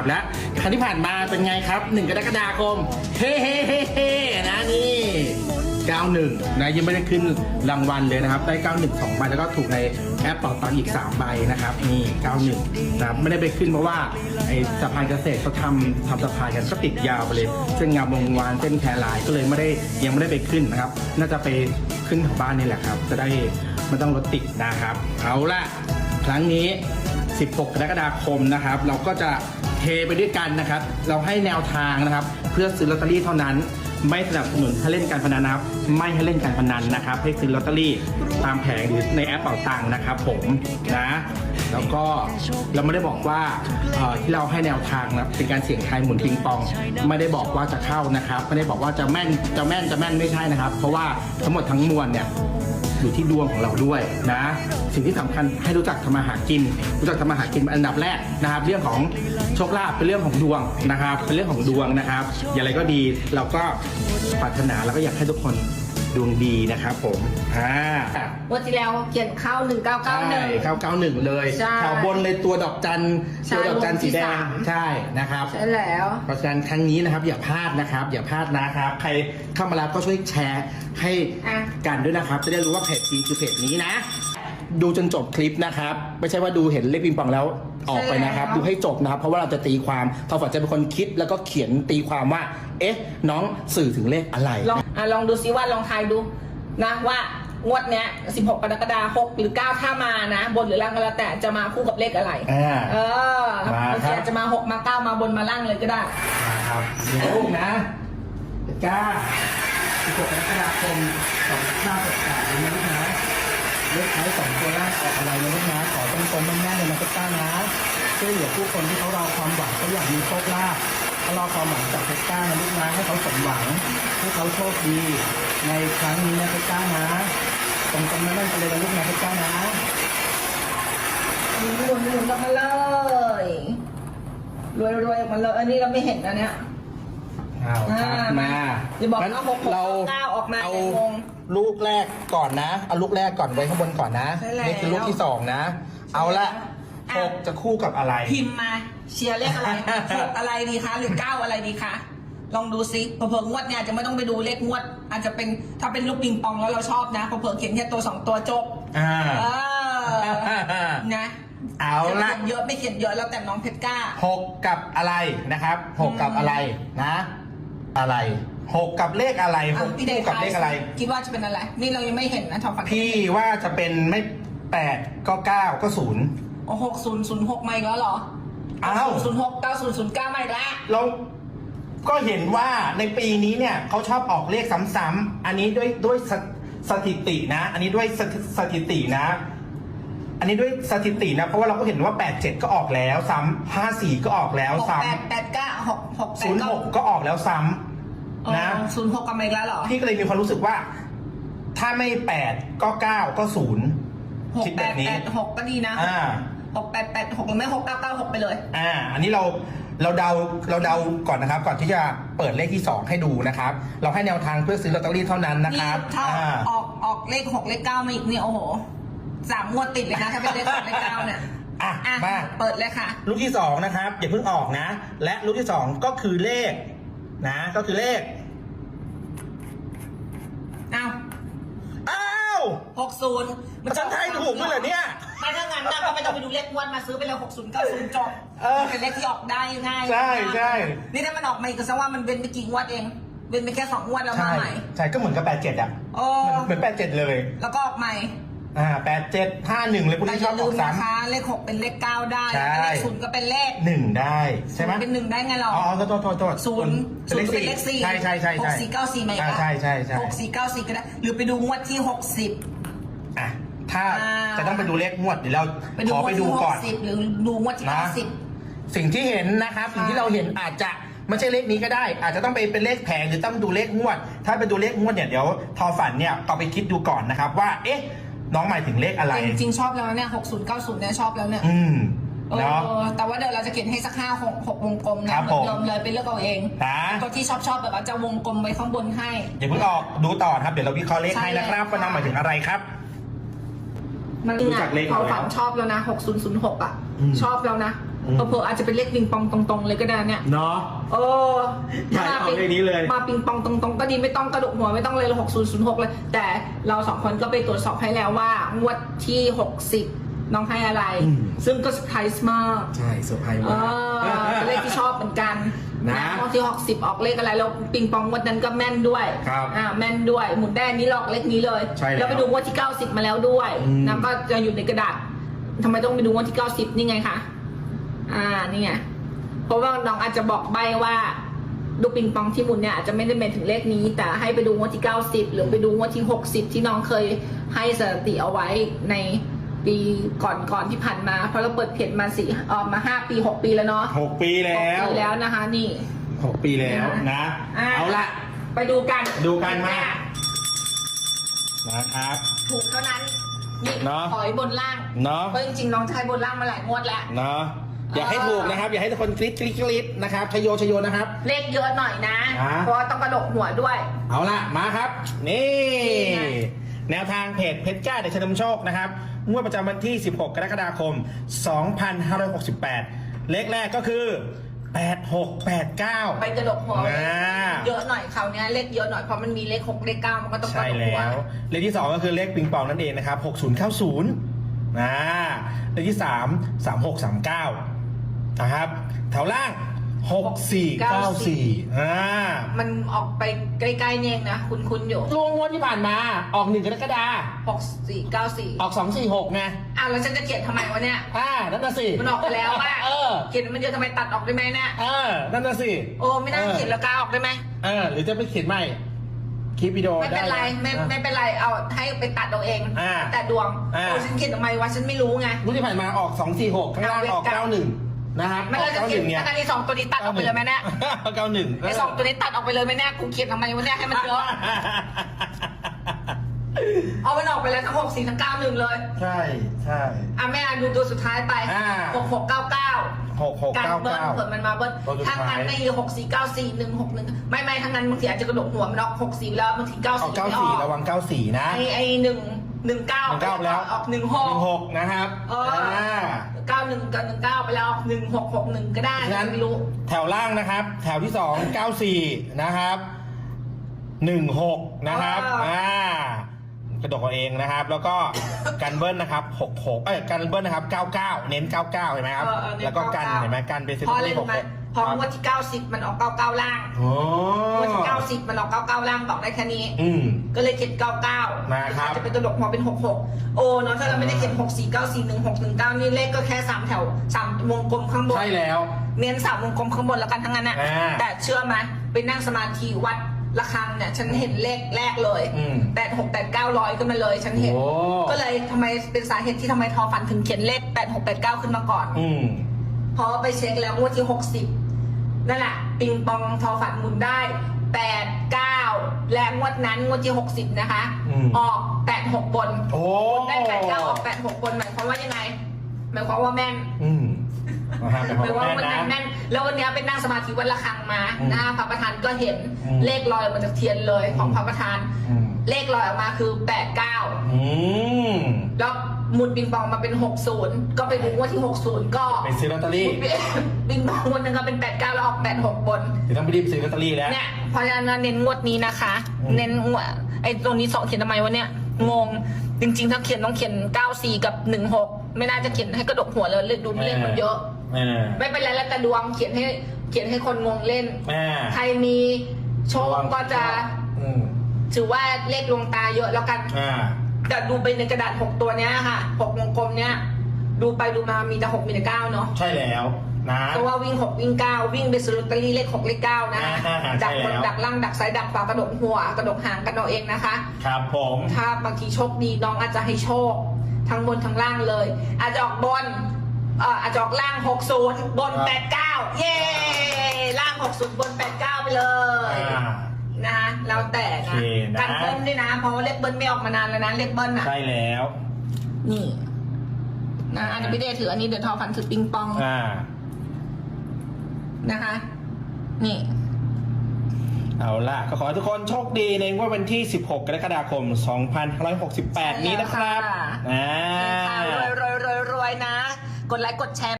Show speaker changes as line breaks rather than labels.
ครับและครั้งที่ผ่านมาเป็นไงครับ 1 กรกฎาคม เฮ้เฮ้เฮ้เฮ้นะนี่ 91 นะยังไม่ได้ขึ้นรางวัลเลยนะครับ ได้ 91 2ใบแล้วก็ถูกในแอปเป่าตังอีก 3 ใบนะครับ นี่ 91 นะครับ ไม่ได้ไปขึ้นเพราะว่าไอ้สะพานเกษตรเขาทำทำสะพานกันก็ติดยาวไปเลย เส้นงามวงวานเส้นแครายก็เลยไม่ได้ยังไม่ได้ไปขึ้นนะครับ น่าจะไปขึ้นแถวบ้านนี่แหละครับ จะได้ไม่ต้องรถติดนะครับ เอาละครั้งนี้ 16 กรกฎาคมนะครับ เราก็จะ เทไปด้วยกันนะครับ เราให้แนวทางนะครับ เพื่อซื้อลอตเตอรี่เท่านั้น ไม่สนับสนุนให้เล่นการพนันนะครับ ไม่ให้เล่นการพนันนะครับ ให้ซื้อลอตเตอรี่ตามแผงหรือในแอปเป่าตังค์นะครับ ผมนะ แล้วก็เราไม่ได้บอกว่าเอ่อที่เราให้แนวทางนะเป็นการเสี่ยงทายหมุนปิงปอง ไม่ได้บอกว่าจะเข้านะครับ ไม่ได้บอกว่าจะแม่นจะแม่นจะแม่นไม่ใช่นะครับ เพราะว่าทั้งหมดทั้งมวลเนี่ย อยู่ที่ดวงของเราด้วยนะ สิ่งที่สำคัญให้รู้จักทำมาหากิน รู้จักทำมาหากินเป็นอันดับแรกนะครับ เรื่องของโชคลาภเป็นเรื่องของดวงนะครับ เป็นเรื่องของดวงนะครับ อย่างไรก็ดีเราก็ปรารถนาแล้วก็อยากให้ทุกคน ดวงดีนะครับผมอ่า
วันที่แล้วเขียนเข้าหนึ่งเก้าเก้าหนึ่ง
เข้าเก้าหนึ่งเลย
ใช่
แถวบนเลยตัวดอกจัน
ใช่
ตัวดอกจันสีแด
วงที่
ง
สาม
ใช่นะครับ
ใช่แล้ว
เพราะฉะนั้นครั้งนี้นะครับอย่าพลาดนะครับ อย่าพลาดนะครับ ใครเข้ามาแล้วก็ช่วยแชร์ให้
อะ
กันด้วยนะครับ จะได้รู้ว่าเพจจริงคือเพจนี้นะ ดูจนจบคลิปนะครับ ไม่ใช่ว่าดูเห็นเลขปิงปองแล้ว ออกไปนะครับ
ใช่แล้ว
ดูให้จบนะครับ เพราะว่าเราจะตีความทอฝันจะเป็นคนคิดแล้วก็เขียนตีความว่า เอ๊ะ น้องสื่อถึงเลขอะไร
ลองอะลองดูซิว่าลองทายดูนะว่างวดเนี้ย 16 กรกฎาคม6หรือ 9 ถ้ามานะ บนหรือล่างก็แล้วแต่จะมาคู่กับเลขอะไร
อ่า
เออ
มาครับ
บางทีอาจจะมา 6 มา 9 มาบนมาล่างเลยก็ได้
นะครับเดี๋ยวลูกนะกล้า16กรกฎาคม2568เลยนะลูกนะเลขท้ายส องตัวล่างออกอะไรนะลูกนะขอตรงๆแน่นๆเลยนะกล้านะช่วยเหลือผู้คนที่เขารอความหวังเขาอยากมีโชคลาภเขารอความหวังจากเพชรก้านะลูกนะให้เขาสมหวังให้เขาโชคดี ในครั้งนี้นะเพชรก้านะตรงๆแน่นๆไปเลยนะลูกนะเพชรก้านะ
หมุนหมุนหมุนออกมาเลยรวยรวยออกมาเลยอันนี้เราไม่เห็นนะเนี่ย
เอาครับ
อ่าม
มา
อย่าบอก
งั้น
ว่าหกหก
เรา
เก้าออกมา
เอา
แต่งง
ลูกแรกก่อนนะ เอาลูกแรกก่อนไว้ข้างบนก่อนนะ
ใช่แล้ว
นี่คือลูกที่สองนะ เอาละ
อะ
หกจะคู่กับอะไร
พิมพ์มาเชียร์เลขอะไร หกอะไรดีคะหรือเก้าอะไรดีคะลองดูซิเผื่อๆงวดเนี่ยอาจจะไม่ต้องไปดูเลขงวด อาจจะเป็นถ้าเป็นลูกปิงปองแล้วเราชอบนะเผื่อๆเขียนแค่ตัวสองตัวจบ
อ่า
เออนะ
เอาละ
เขียนเยอะไม่เขียนเยอะแล้วแต่น้องเพชรกล้า
หกกับอะไรนะครับหกกับอะไรนะ อะไร หกกับเลขอะไรห
อะ
ก
พี่เด
คู่
ช
กับเลขอะไร
คิดว่าจะเป็นอะไร นี่เรายังไม่เห็นนะทอมฝัน
พี่ว่าจะเป็นไม่แปดก็เก้าก็ศูนย์
โอ้หกศูนย์ศูนย์หกมาอีกแล้วเหรอ
อ้าว
ศูนย์หกเก้าศูนย์ศูนย์เก้ามาอีกแล้ว
เราก็เห็นว่าในปีนี้เนี่ยเขาชอบออกเลขซ้ำๆอันนี้ด้วยด้วยสสถิตินะ อันนี้ด้วยสถิสถิตินะ อันนี้ด้วยสถิตินะ เพราะว่าเราก็เห็นว่า 87 ก็ออกแล้วซ้ำ54 ก็ออกแล้ว
หก
ซ้
แปดแปดเก้าหกหกแปดำเก้า
06 ก็ออกแล้วซ้ำ นะ
ศูนย์หกกลับมาอีกแล้วเหรอ
พี่ก็เลยมีความรู้สึกว่า ถ้าไม่8ก็9ก็0
หก
คิด
แป
แบ
ด
บ
แป
นี้
ดหกก็ดีนะ
อ่า
หกแปดแปดหกหรือไม่หกเก้าเก้าหกไปเลย
อ่า อันนี้เราเราเดาเราเดาก่อนนะครับ ก่อนที่จะเปิดเลขที่ 2 ให้ดูนะครับ เราให้แนวทางเพื่อซื้อลอตเตอรี่เท่านั้นนะ
นี่
ครับ
ถ้า
อ่า
ออกออกเลขหกเลขเก้ามาอีกเนี่ยโอ้โหสามงวดติดเลยนะถ้าเป็นเลขหกเลขเก้าเนี่ย
อะ
อะ
มา
เปิดเลยค่ะ
ลูกที่ 2 นะครับอย่าเพิ่งออกนะ และลูกที่ 2 ก็คือเลข นะก็คือเลข
เอา
อ้าว
หกศูนย์
มันฉันทายถูกด้วยเหรอเนี่ย
ไม่ถ้างั้นนะก็ไม่ต้องไปดูเลขงวดมาซื้อไปเลยหกศูนย์เก้าศูนย์จบ
เออ
เป็นเลขที่ออกได้ง่าย
ใช่ใช่
นี่ถ้ามันออกมาอีกก็แสดงว่ามันเว้นไปกี่งวดเองเว้นไปแค่สองงวดแล้วมา
ใช่
ใหม่
ใช่ก็เหมือนกับ87อะ
โอ้
เหมือน87เลย
แล้วก็ออกใหม่
อ่า87 51เลยพวก
แต่
นี้
อ
ชอบ
ย่า
อ
ลื
อก
ม
ซ้
นะคะเลขหกเป็นเลขเก้าได้
ใช่
เลขศูนย์ก็เป็นเลขำ
หนึ่งได้ใช่ไหม
เป็นหนึ่งได้ไงเรา
อ๋อโทษโทษโทษโทษ
ศูนย์ศูนย์ก็เป็นเลขสี่
ใช่ใช่ใช่
ห
ใช่
กสี่เก้าสี่ไหม
อ่าใช่ใช่ใช่
หกสี่เก้าสี่ก็ได้หรือไปดูงวดที่หกสิบ
อะถ้า
อ่า
จะต้องไปดูเลขงวดเดี๋ยวเรา
ไปดู
ของ
ว
ไป
ด
ดู
ที่ห
ก่อกน
สิบหรือดูงวดที่
นะ
เก้าสิบ
สิ่งที่เห็นนะครับ สิ่งที่เราเห็นอาจจะไม่ใช่เลขนี้ก็ได้ อาจจะต้องไปเป็นเลขแผงหรือต้องดูเลขงวด ถ้าไปดูเลขงวดเนี่ยเดี๋ยวทอฝันเนี่ยก็ไปคิดดูก่อนนะครับว่า เอ๊ะ น้องหมายถึงเลขอะไร
จริงๆชอบแล้วเนี่ยหกศูนย์เก้าศูนย์เนี่ยชอบแล้วเนี่ย
อืม
เอ
เนาะ
อแต่ว่าเดี๋ยวเราจะเขียนให้สักห้าหกหกวงกลม
ครั
นะ
บ
เหมือนเดิ
ผมม
เลยไปเลือกเอาเอง
นะ
ตัวที่ชอบชอบแบบว่าจะวงกลมไว้ข้างบนให้
อย่าเพิ่งออกดูต่อนะครับ เดี๋ยวเราวิเคราะห์เลข
ใช่
ให้นะครับ
เลย
ว่าน้องหมายถึงอะไรครับ
มัน
รู้จักเลข
เขา
แล้ว
ฝันชอบแล้วนะหกศูนย์ศูนย์หกอะ
อืม
ชอบแล้วนะ
อืม
เผลอๆอาจจะเป็นเลขปิงปองตรงๆเลยก็ได้เนี่ย
เนาะ
โอ้
ใช่เอาเลขนี้เลย
มาปิงปองตรงๆก็ดีไม่ต้องกระดกหัวไม่ต้องเลยหกศูนย์ศูนย์หกเลย แต่เราสองคนก็ไปตรวจสอบให้แล้วว่างวดที่หกสิบน้องให้อะไร
อืม
ซึ่งก็เซอร์ไพรส์มาก
ใช่เซอร์ไพรส์
เอ
มาก
อเป็นเลขที่ชอบเหมือนกัน
นะ
งวดที่หกสิบออกเลขอะไรแล้วปิงปองงวันนั้นก็แม่นด้วย
ครับ
อ่าแม่นด้วย หมุนได้อันนี้หลอกเลขนี้เลย
ใช่แล้ว
แล้ว ไปดูงวดที่เก้าสิบมาแล้วด้วย
อืม
นะก็จะอยู่ในกระดาษทำไมต้องไปดูงวดที่เก้าสิบนี่ไงคะ อ่านี่ไงเพราะว่าน้องอาจจะบอกใบว่าดูปิงปองที่หมุนเนี่ยอาจจะไม่ได้เป็นถึงเลขนี้ แต่ให้ไปดูงวดที่ 90 หรือไปดูงวดที่ 60 ที่น้องเคยให้สถิติเอาไว้ในปีก่อนก่อนที่ผ่านมา เพราะเราเปิดเพจมาสี่ออกมา5ปี6ปีแล้วเนาะ
หกปีแล้ว
หกปีแล้วนะคะ นี่
หกปีแล้วนะ
อะ
เอาละ
ไปดูกัน
ดูกันมา นะครับ
ถูกเท่านั้นนี่
เนอะ
ถอยบนล่าง
เนาะ
เพราะจริงๆน้องใช้บนล่างมาหลายงวดแล้ว
เนาะ อยากให้
เออ
ถูกนะครับ อยากให้ทุกคนกรี๊ดกรี๊ดกรี๊ดนะครับชโยชโยนะครับ
เลขเยอะหน่อยนะ
อะ
เพราะว่าต้องกระดกหัวด้วย
เอาละมาครับ นี่
นี่ไง
แนวทางเพจเพชรจ้าเดชนำโชคนะครับงวดประจำวันที่ 16 กรกฎาคม 2568 เลขแรกก็คือ 8689
ไปกระดกหัว
อ่า
เยอะหน่อยคราวเนี้ยเลขเยอะหน่อยเพราะมันมีเลขหกเลขเก้ามันก็ต้องกระ
ใช่
ดกหั
แล้ววเลขที่ 2 ก็คือเลขปิงปองนั่นเองนะครับ 6090นะเลขที่ 3 3639 นะครับ แถวล่าง 6494อ่า
มันออกไปใกล้ๆเนี่ยเองนะ คุณคุณอยู่
รวมงวดที่ผ่านมาออก1กรกฎาคม
หกสี่เก้าสี่
ออก 246ไง
อะแล้วฉันจะเขียนทำไมวะเนี่ย
อ่านั่นน่ะสิ
มันออกไปแล้วว่า
เออ
เขียนมันเยอะทำไมตัดออกได้ไหมเนี่ย
เออ นั่นน่ะสิ
โอ้ไม่น่าเขียนแล้วกาออกได้ไหม
เออ หรือจะไปเขียนใหม่ คลิปวิดีโอ
ไม่เป็นไร
ด้
ไม่
อะ
ไม่เป็นไรเอาให้ไปตัดเอาเอง
อ่า
แต่ดวง
อ่า
โอ้ฉันเขียนทำไมวะฉันไม่รู้ไง
งวดที่ผ่านมาออก 246ข้างล่างออก
เอาเว็บ
91 นะครับ
ไม่
ออ
เรา
ก
จะเขียน
91เนี่ย
ถ้าการที่สองตัวนี้ตัดออกไปเลยไหมเนี่ย
91
ไอ้สองตัวนี้ตัดออกไปเลยไหมเนี่ยกูเขียนทำไมวะเนี่ยให้มันเยอะเอามันออกไปเลยทั้งหกสี่ทั้งเก้าหนึ่งเลย
ใช่ใช่
อะแม่อ่านดูตัวสุดท้ายไป
อ่า
หกหกเก้าเก้า
6699
การเบิ้ลเผื่อมันมาเบิ้ล
ตัวสุดท้าย
ถ้างั้นในหกสี่เก้าสี่หนึ่งหกหนึ่งไม่ไม่ทั้งนั้นบางทีอาจจะกระดกหัวมันออกหกสี่แล้วบางทีเก้า
ออก
สี่ไม่ออก
94ระวัง94นะ
ไอไอหนึ่งหนึ่งเก้า
19ไปแล้ว
ออกหนึ่งหก
16นะครับ
เอออ่า เก้าหนึ่งกับหนึ่งเก้าไปแล้วออกหนึ่งหกหกหนึ่งก็ได้
ฉะนั้น
ไม่รู้
แถวล่างนะครับ แถวที่2 94นะครับ16นะครับอ่ากระดกเอาเองนะครับ แล้วก็กันเบิ้ลนะครับ66เอ้ยกันเบิ้ลนะครับ99เน้น99เห็นไหมครับ
เออเออเน้น
แล้วก็กัน
99
เห็นไหมกันเป็นซิ
พอ
ตี้
เล่น
หก
มา
หก
พองวดที่เก้าสิบมันออกเก้าเก้าล่าง
โอ้
งวดที่เก้าสิบมันออกเก้าเก้าล่างบอกได้แค่นี้
อืม
ก็เลยเขียนเก้าเก้า
นะครับ
จะเป็นกระดกหัวเป็นหกหกโอ้เนาะถ้าเราไม่ได้เขียนหกสี่เก้าสี่หนึ่งหกหนึ่งเก้านี่เลขก็แค่สามแถวสามวงกลมข้างบน
ใช่แล้ว
เน้นสามวงกลมข้างบนแล้วกันทั้งนั้นนะ
อ่า
แต่เชื่อไหมไปนั่งสมาธิวัดระฆังเนี่ยฉันเห็นเลขแรกเลย
อืม
แปดหกแปดเก้าร้อยขึ้นมาเลยฉันเห็น
โอ้
ก็เลยทำไมเป็นสาเหตุที่ทำไมทอฝันถึงเขียนเลขแปดหกแปดเก้าขึ้นมาก่อน
อืม
เพราะว่าไปเช็คแล้วงวดที่หกสิบ นั่นแหละปิงปองทอฝันหมุนได้แปดเก้าและงวดนั้นงวดที่หกสิบนะคะ
อืม
ออกแปดหกบน
โอ้
ได้แปดเก้าออกแปดหกบนหมายความว่ายังไงหมายความว่าแม่น
อืมนะครับเป็น
หมาย
ข
ค
อ
วาม
ง
ว่าวัน
แม่
นั้น
นะ
แม่นแล้ววันนี้ไปนั่งสมาธิวันละครั้งมา
อืม
หน้าพระประธานก็เห็น
อืม
เลขลอยออกมาจากเทียนเลยของพระประธาน
อืม
เลขลอยออกมาคือแปดเก้า
อืม
แล้ว หมุนปิงปองมาเป็นหกศูนย์ก็ไปดูงวดที่หกศูนย์ก็
ไปซื้อลอตเตอรี่
ปิงปองวันหนึงก็เป็นแปดเก้าแล้วออกแปดหกบน
เดี๋ยวต้องไปรีบซื้อลอตเตอรี่แล้ว
เนี่ยเพราะฉะนั้นเน้นงวดนี้นะคะ
อืม
เน้นงวดไอ้ตรงนี้สองเขียนทำไมวะเนี่ยงงจริงๆถ้าเขียนต้องเขียน 94 กับ 16 ไม่น่าจะเขียนให้กระดกหัวเลยเลขดูเลขมันเยอะ
เออ
ไม่เป็นไรแล้วแต่ดวงเขียนให้เขียนให้คนงงเล่น
อ่า
ใครมีโชคก็จะ
อืม
ถือว่าเลขลวงตาเยอะแล้วกัน
อ่า
แต่ดูไปในกระดาษ6ตัวเนี้ยค่ะ6วงกลมเนี้ยดูไปดูมามีแต่6มีแต่9เนาะ
ใช่แล้วนะ
เพราะว่าวิ่ง6วิ่ง9วิ่งไปซื้อลอตเตอรี่เลข6เลข9นะคะ
อ่าใช่
ดักบน
แล้ว
ดักล่างดักซ้ายดักขวากระดกหัวกระดกหางกันเอาเองนะคะ
ครับผม
ถ้าบางทีโชคดีน้องอาจจะให้โชค ทั้งบนทั้งล่างเลย อาจจะออกบนเอ่ออาจจะออกล่าง60บน89เย้ล่าง60บน89ไปเลย
อ่า
นะคะแล้วแต่
โอ
นะ
เคนะ
กันเบิ้ลด้วยนะ เพราะว่าเลขเบิ้ลไม่ออกมานานแล้วนะเลขเบิ้ลอะ
ใช่แล้ว
นี่นะอันนี้พี่เดถืออันนี้เดี๋ยวทอฟันถือปิงปอง
อ่า
นะคะ นี่
เอาล่ะก็ขอให้ทุกคนโชคดีในงวดวันที่ 16 กรกฎาคม 2568 นี้นะครับ
ใช่แล้วค่ะ
อ่า
รวยรวยรวยรวยนะ กดไลค์กดแชร์